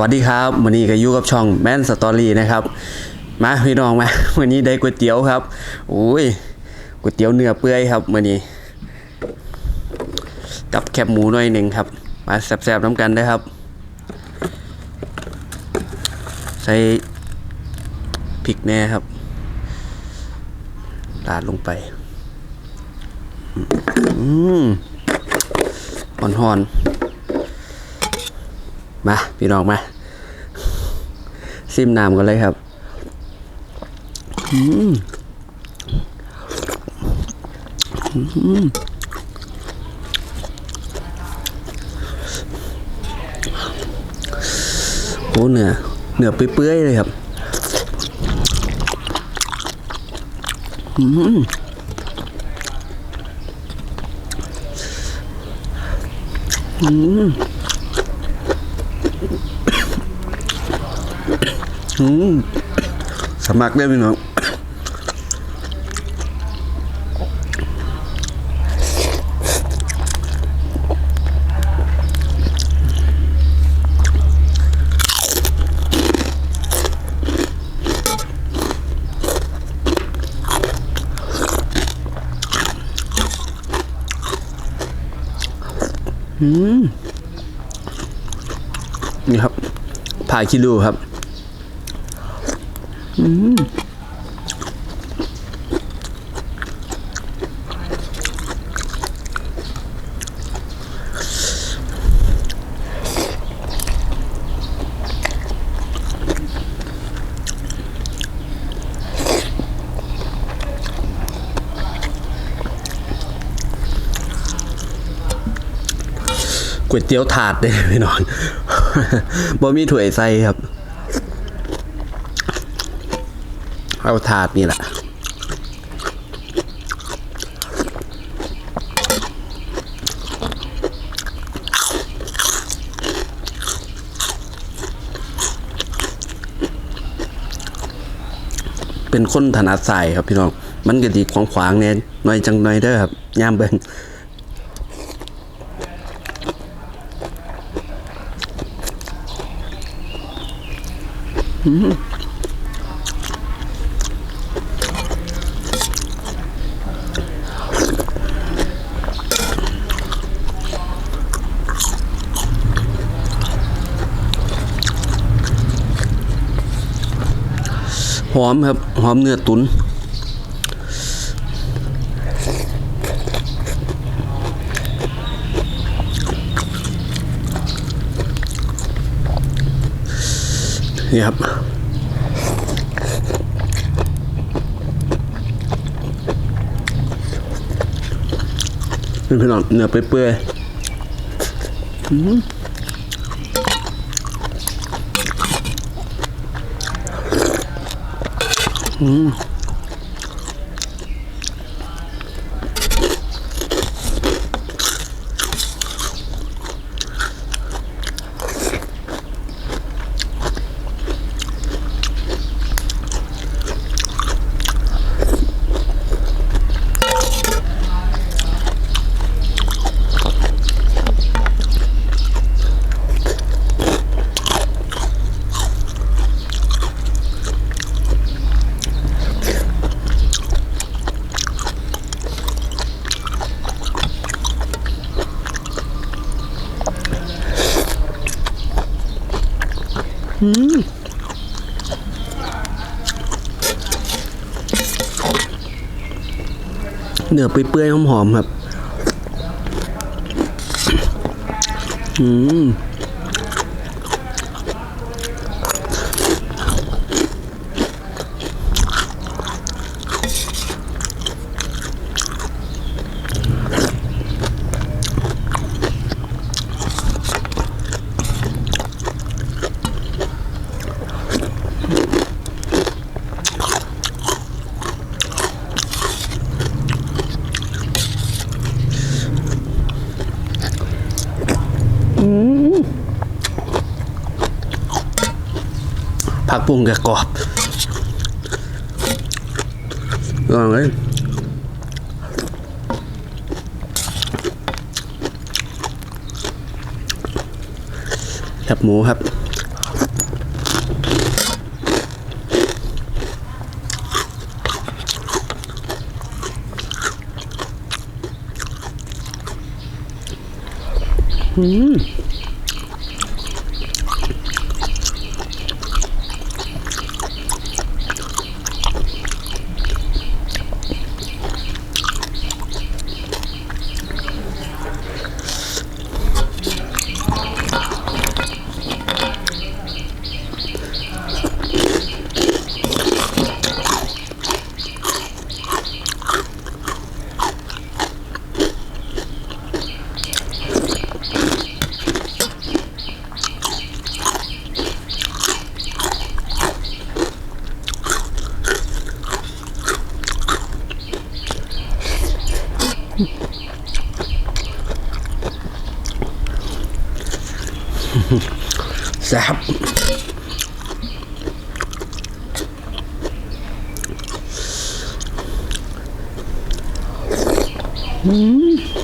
สวัสดีครับวันนี้ก็อยู่กับช่องแมนสตอรี่นะครับ มาพี่น้องมาวันนี้ได้ก๋วยเตี๋ยวครับโอ้ยก๋วยเตี๋ยวเนื้อเปื่อยครับวันนี้ กับแคบหมูหน่อยหนึ่งครับ มาแซ่บๆน้ำกันได้ครับ ใส่พริกแน่ครับราดลงไปอืมหอนๆ มาพี่น้องมาซิมน้ำกันเลยครับอืมอืมโอ้เนื้อเนื้อเปื่อยๆเลยครับอืมอืม อืม สมัครได้พี่น้องอืมนี่ครับผ่าคิลูครับ ก๋วยเตี๋ยวถาดได้เลยพี่น้องบ่มีถ้วยใส่ครับ เอาถาดนี่แหละเป็นคนถนัดใส่ครับพี่น้อง มันก็ดีขวางขวางๆเนี่ยหน่อยจังหน่อยเด้อครับย่ามเบิ่งห อมครับ หอมเนื้อตุนนี่ครับนี่พี่น้องเนื้อเปื่อยๆ 嗯。 เนื้อเปื่อยๆหอมๆครับ อืม ผักบุ้งกับกรอบลองเลยแคบหมูครับอืม แซ่บอืม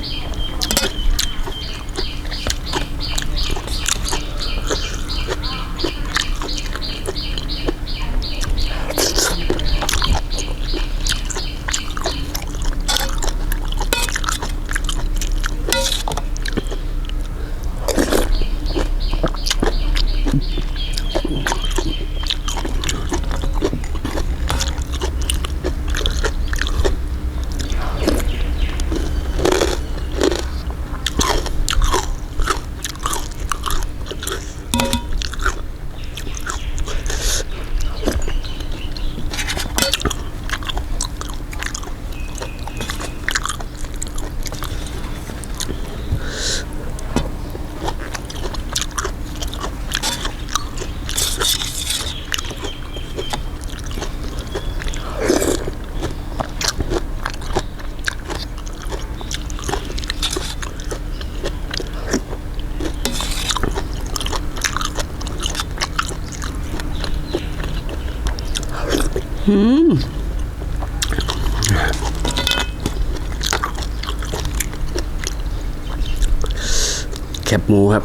แคบหมูครับ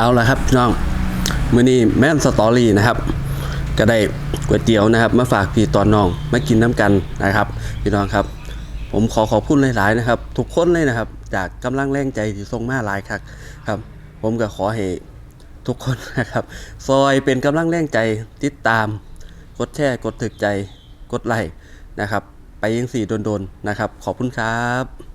เอาละครับพี่น้องมื้อนี้แม่นสตอรี่นะครับ ก็ได้ก๋วยเตี๋ยวนะครับ มาฝากพี่ตอนน้องมากินน้ำกันนะครับ พี่น้องครับ ผมขอขอบคุณหลาย ๆ นะครับ ทุกคนเลยนะครับ จากกำลังแรงใจที่ส่งมาหลายครับครับ ผมก็ขอให้ทุกคนนะครับ ซอยเป็นกำลังแรงใจติดตาม กดแชร์กดถึกใจกดไลค์นะครับ ไปยังสี่โดนๆนะครับ ขอบคุณครับ